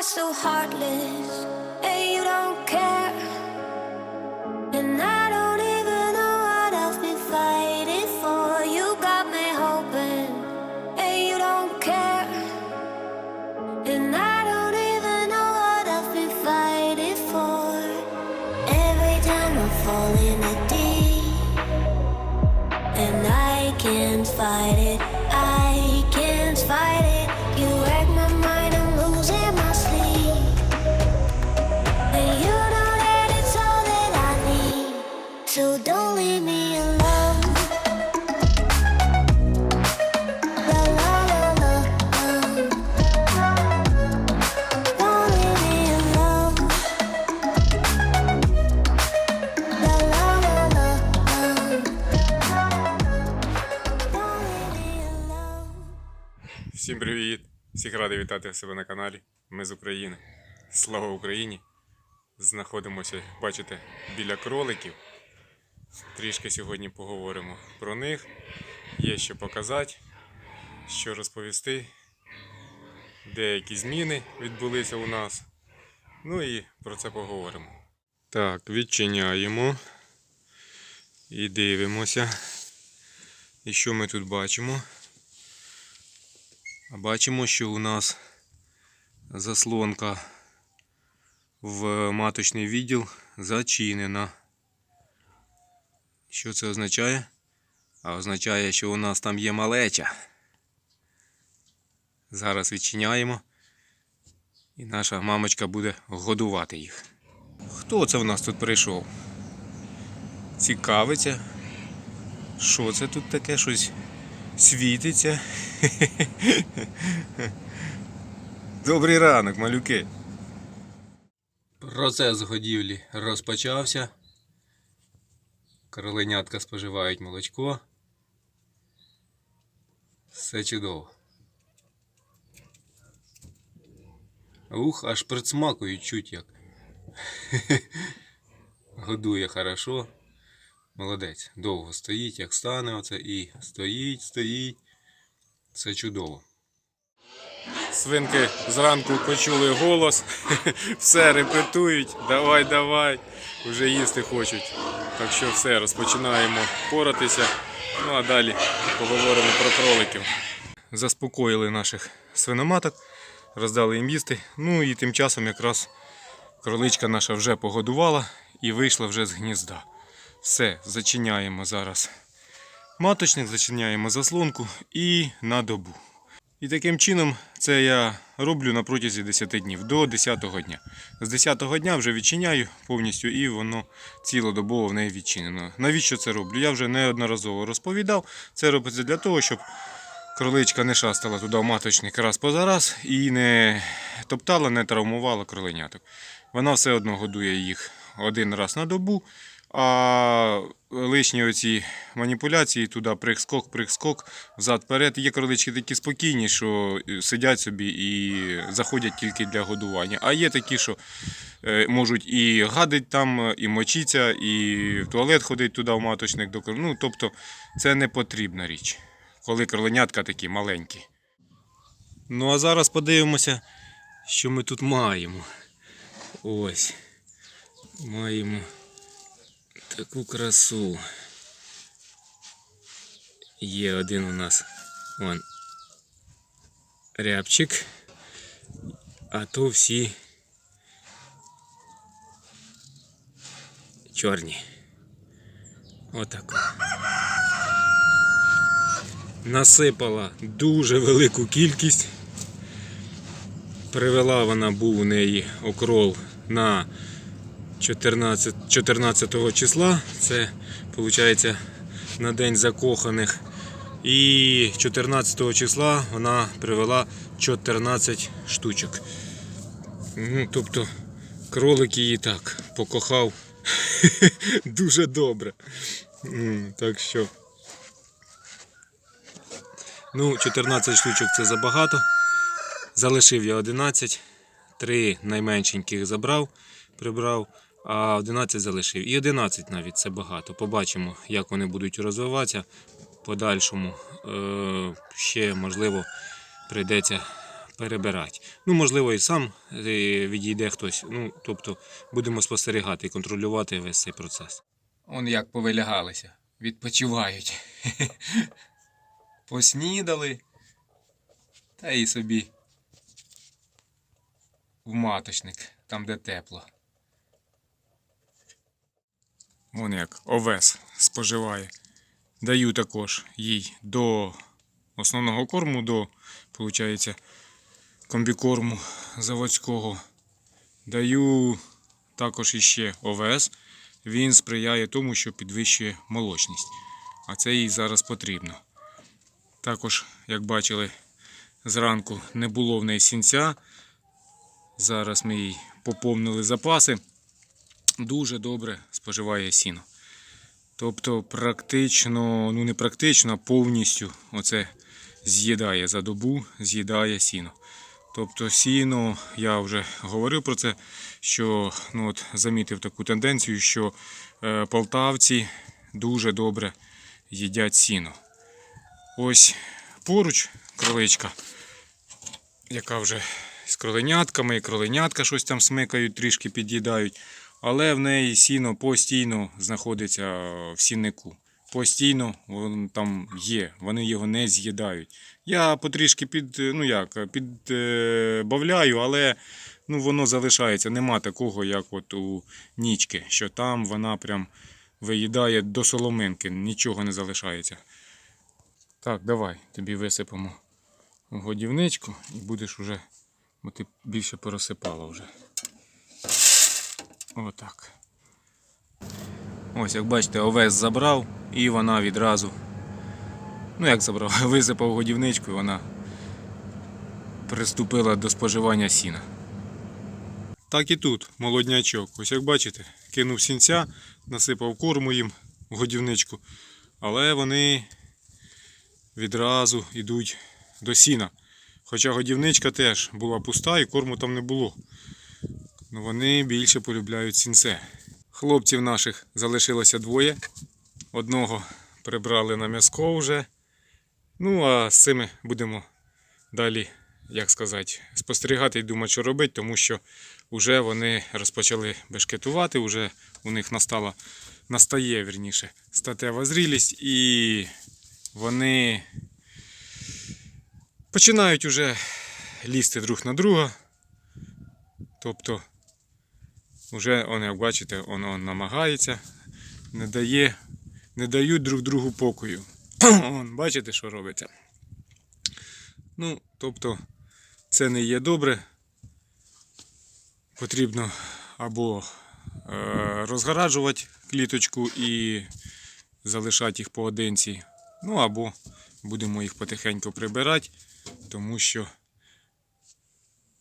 are so heartless, and you don't care. And I don't even know what I've been fighting for. You got me hoping, and you don't care. And I don't even know what I've been fighting for. Every time I fall in a deep, and I can't fight it. Всім привіт! Всіх радий вітати себе на каналі. Ми з України. Слава Україні! Знаходимося, бачите, біля кроликів. Трішки сьогодні поговоримо про них. Є що показати, що розповісти. Деякі зміни відбулися у нас. Ну і про це поговоримо. Так, відчиняємо і дивимося. І що ми тут бачимо? Бачимо, що у нас заслонка в маточний відділ зачинена. Що це означає? А означає, що у нас там є малеча. Зараз відчиняємо. І наша мамочка буде годувати їх. Хто це в нас тут прийшов? Цікавиться. Що це тут таке? Щось світиться. Добрий ранок, малюки. Процес годівлі розпочався. Кроленятка споживають молочко. Все чудово. Ух, аж присмакують чуть як. Годує хорошо. Молодець. Довго стоїть, як стане оце і стоїть, стоїть. Це чудово. Свинки зранку почули голос, все репетують, давай, давай, вже їсти хочуть. Так що все, розпочинаємо поратися. Ну а далі поговоримо про кроликів. Заспокоїли наших свиноматок, роздали їм їсти. Ну і тим часом якраз кроличка наша вже погодувала і вийшла вже з гнізда. Все, зачиняємо зараз маточник, зачиняємо заслонку і на добу. І таким чином це я роблю на протязі 10 днів до 10-го дня. З 10-го дня вже відчиняю повністю і воно цілодобово в неї відчинено. Навіщо це роблю? Я вже неодноразово розповідав. Це робиться для того, щоб кроличка не шастала туди в маточник раз поза раз і не топтала, не травмувала кроленяток. Вона все одно годує їх один раз на добу. А лишні оці маніпуляції туди прих-скок, прих-скок, взад-перед. Є кролички такі спокійні, що сидять собі і заходять тільки для годування. А є такі, що е, можуть і гадить там, і мочиться, і в туалет ходить туди в маточник. до Ну, тобто це не потрібна річ, коли кроленятка такі маленькі. Ну а зараз подивимося, що ми тут маємо. Ось. Маємо таку красу. Є один у нас вон рябчик, а то всі чорні. Отако. Насипала дуже велику кількість. Привела вона був у неї окрол на 14, 14 числа. Це виходить на день закоханих. І 14 числа вона привела 14 штучок. Ну, тобто кролик її так покохав дуже добре. Так що. Ну, 14 штучок це забагато. Залишив я 11, три найменшеньких забрав, прибрав, а 11 залишив. І 11 навіть це багато. Побачимо, як вони будуть розвиватися подальшому. Е, ще, можливо, прийдеться перебирати. Ну, можливо, і сам е, відійде хтось. Ну, тобто, будемо спостерігати і контролювати весь цей процес. Он як повилягалися, відпочивають. Поснідали. Та і собі в маточник, там де тепло. Вон як овес споживає. Даю також їй до основного корму, до, виходить, комбікорму заводського. Даю також іще ОВС. Він сприяє тому, що підвищує молочність. А це їй зараз потрібно. Також, як бачили, зранку не було в неї сінця. Зараз ми їй поповнили запаси. Дуже добре споживає сіно. Тобто, практично, ну не практично, а повністю оце з'їдає за добу, з'їдає сіно. Тобто сіно, я вже говорив про це, що ну от, замітив таку тенденцію, що е, полтавці дуже добре їдять сіно. Ось поруч кроличка, яка вже з кроленятками, і кроленятка щось там смикають, трішки під'їдають. Але в неї сіно постійно знаходиться в сіннику. Постійно воно там є, вони його не з'їдають. Я потрішки під, ну як, підбавляю, але ну, воно залишається. Нема такого, як от у нічки, що там вона прям виїдає до соломинки, нічого не залишається. Так, давай тобі висипемо годівничку і будеш уже, бо ти більше порозсипала вже. Отак. Ось, як бачите, овес забрав і вона відразу. Ну як забрав, висипав годівничку і вона приступила до споживання сіна. Так і тут молоднячок. Ось як бачите, кинув сінця, насипав корму їм в годівничку, але вони відразу йдуть до сіна. Хоча годівничка теж була пуста і корму там не було. Ну, вони більше полюбляють сінце. Хлопців наших залишилося двоє. Одного прибрали на м'язко вже. Ну, а з цими будемо далі, як сказати, спостерігати і думати, що робити, тому що вже вони розпочали бешкетувати, вже у них настала, настає вірніше, статева зрілість, і вони починають уже лізти друг на друга. Тобто Уже, он, як бачите, он, он намагається, не дає, не дають друг другу покою. Он, бачите, що робиться? Ну, тобто, це не є добре. Потрібно або е, розгораджувати кліточку і залишати їх поодинці, ну або будемо їх потихеньку прибирати, тому що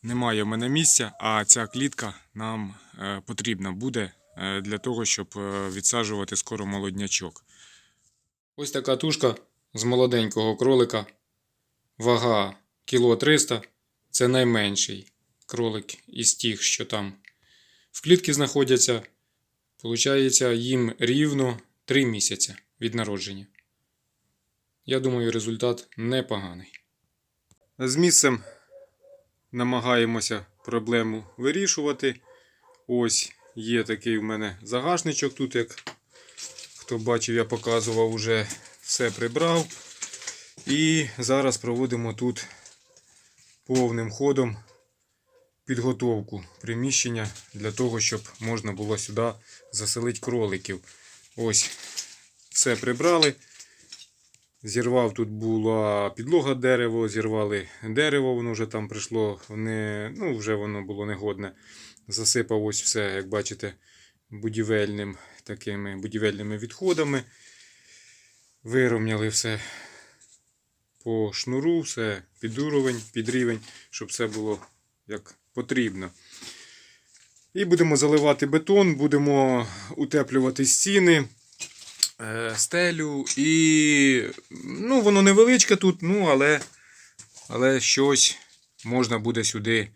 немає в мене місця, а ця клітка нам е, потрібна буде е, для того, щоб е, відсаджувати скоро молоднячок. Ось така тушка з молоденького кролика. Вага кіло 300 це найменший кролик із тих, що там в клітці знаходяться. Получається, їм рівно 3 місяці від народження. Я думаю, результат непоганий. З місцем намагаємося проблему вирішувати. Ось є такий в мене загашничок тут, як хто бачив, я показував, вже все прибрав. І зараз проводимо тут повним ходом підготовку приміщення для того, щоб можна було сюди заселити кроликів. Ось все прибрали. Зірвав тут була підлога дерево, зірвали дерево, воно вже там прийшло, не, ну вже воно було негодне. Засипав ось все, як бачите, будівельним такими будівельними відходами. Вирівняли все по шнуру, все під уровень, під рівень, щоб все було як потрібно. І будемо заливати бетон, будемо утеплювати стіни стелю і ну, воно невеличке тут, ну, але, але щось можна буде сюди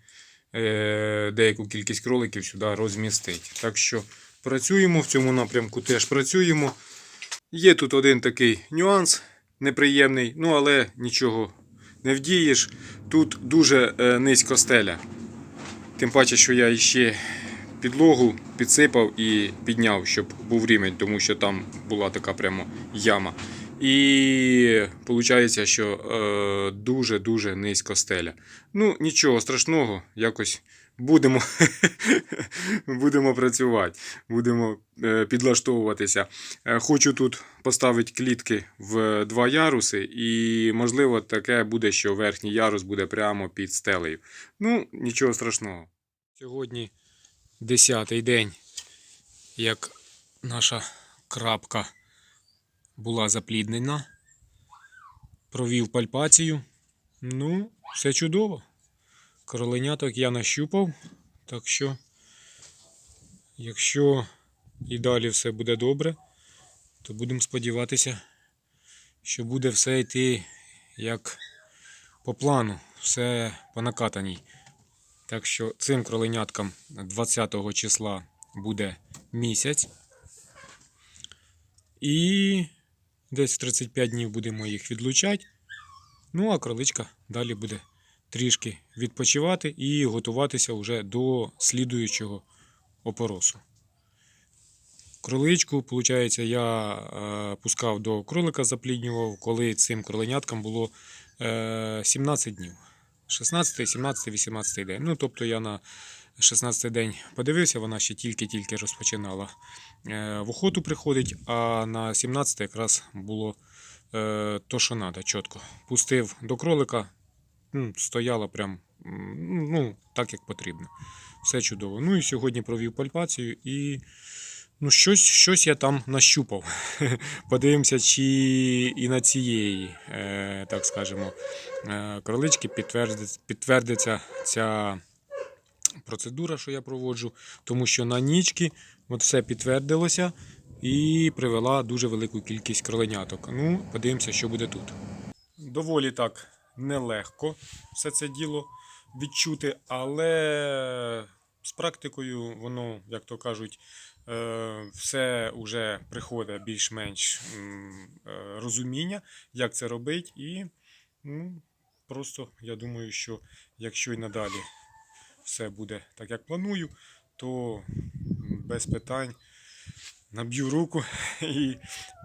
е, деяку кількість кроликів сюди розмістити. Так що працюємо в цьому напрямку, теж працюємо. Є тут один такий нюанс неприємний, ну але нічого не вдієш. Тут дуже е, низько стеля. Тим паче, що я ще підлогу підсипав і підняв, щоб був рівень, тому що там була така прямо яма. І виходить, що е, дуже-дуже низько стеля. Ну, нічого страшного, якось будемо, будемо працювати, будемо е, підлаштовуватися. Е, Хочу тут поставити клітки в два яруси, і можливо таке буде, що верхній ярус буде прямо під стелею. Ну, нічого страшного. Сьогодні 10-й день, як наша крапка була запліднена. Провів пальпацію. Ну, все чудово. Кроленяток я нащупав. Так що, якщо і далі все буде добре, то будемо сподіватися, що буде все йти як по плану, все по накатаній. Так що цим кроленяткам 20 числа буде місяць. І десь в 35 днів будемо їх відлучати. Ну, а кроличка далі буде трішки відпочивати і готуватися вже до слідуючого опоросу. Кроличку, виходить, я е, пускав до кролика, запліднював, коли цим кроленяткам було е, 17 днів. 16, 17, 18 день. Ну, тобто я на 16 день подивився, вона ще тільки-тільки розпочинала е, в охоту приходить, а на 17 якраз було е, то, що треба, чітко. Пустив до кролика, стояла прям ну, так, як потрібно. Все чудово. Ну і сьогодні провів пальпацію і ну, щось, щось я там нащупав. Подивимося, чи і на цієї, е, так скажемо, е, кролички підтвердиться, ця процедура, що я проводжу, тому що на нічки все підтвердилося і привела дуже велику кількість кроленяток. Ну, подивимося, що буде тут. Доволі так нелегко все це діло відчути, але з практикою воно, як то кажуть, все вже приходить більш-менш е, розуміння, як це робити, і ну, просто я думаю, що якщо і надалі все буде так, як планую, то без питань наб'ю руку і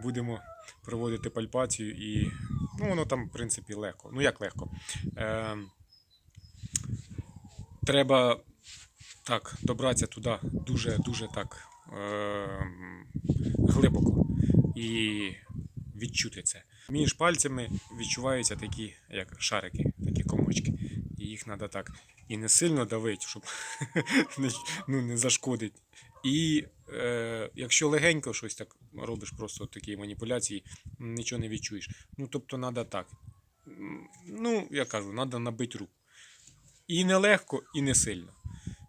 будемо проводити пальпацію. І ну, воно там, в принципі, легко. Ну як легко? Е, треба так, добратися туди дуже-дуже так е, глибоко і відчути це. Між пальцями відчуваються такі, як шарики, такі комочки. І їх треба так і не сильно давити, щоб ну, не зашкодить. І е, якщо легенько щось так робиш, просто такі маніпуляції, нічого не відчуєш. Ну, тобто, треба так. Ну, я кажу, треба набити руку. І не легко, і не сильно,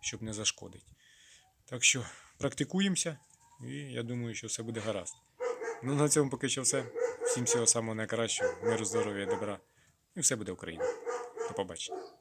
щоб не зашкодить. Так що практикуємося, і я думаю, що все буде гаразд. Ну, на цьому поки що все. Всім всього самого найкращого, миру, здоров'я, добра. І все буде Україна. До побачення.